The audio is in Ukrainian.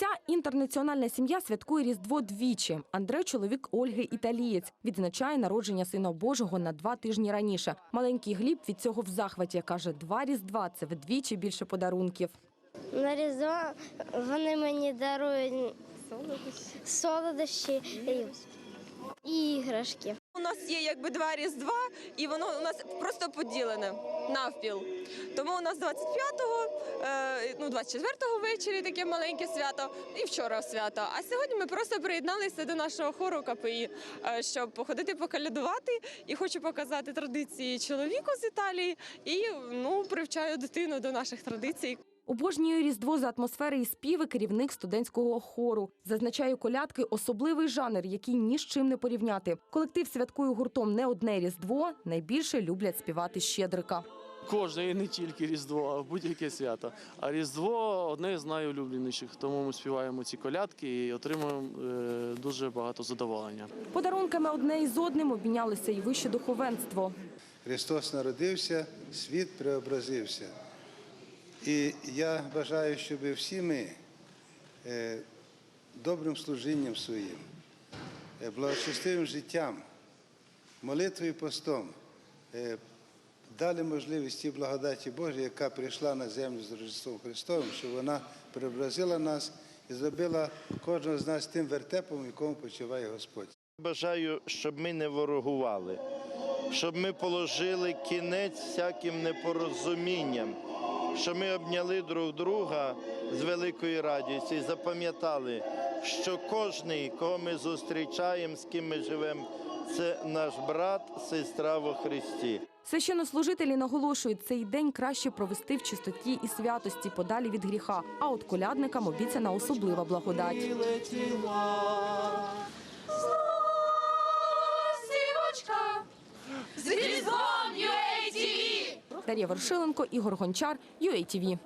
Ця інтернаціональна сім'я святкує Різдво двічі. Андрей – чоловік Ольги Італієць. Відзначає народження Сина Божого на два тижні раніше. Маленький Гліб від цього в захваті. Каже, два Різдва – це вдвічі більше подарунків. На Різдво вони мені дарують солодощі іграшки. У нас є якби два різдва, і воно у нас просто поділене навпіл. Тому у нас 25-го, е, ну 24-го ввечері таке маленьке свято, і вчора свято. А сьогодні ми просто приєдналися до нашого хору КПІ, е, щоб походити покалядувати. І хочу показати традиції чоловіку з Італії і ну привчаю дитину до наших традицій. Обожнює Різдво за атмосфери і співи керівник студентського хору. Зазначає колядки – особливий жанр, який ні з чим не порівняти. Колектив святкує гуртом не одне Різдво. Найбільше люблять співати щедрика. Кожне і не тільки Різдво, а будь-яке свято. А Різдво одне з найулюбленіших, тому ми співаємо ці колядки і отримуємо е, дуже багато задоволення. Подарунками одне із одним обмінялися і вище духовенство. Христос народився, світ преобразився. І я бажаю, щоб всі ми е, добрим служінням своїм, е, благочестивим життям, молитвою і постом е, дали можливість тій благодаті Божій, яка прийшла на землю з Рождеством Христовим, щоб вона преобразила нас і зробила кожного з нас тим вертепом, в якому почиває Господь. Бажаю, щоб ми не ворогували, щоб ми положили кінець всяким непорозумінням, щоб ми обняли друг друга з великою радістю і запам'ятали, що кожний, кого ми зустрічаємо, з ким ми живемо, це наш брат, сестра во Христі. Священнослужителі наголошують, цей день краще провести в чистоті і святості, подалі від гріха. А от колядникам обіцяна особлива благодать. Дар'я Вершиленко, Ігор Гончар, UATV.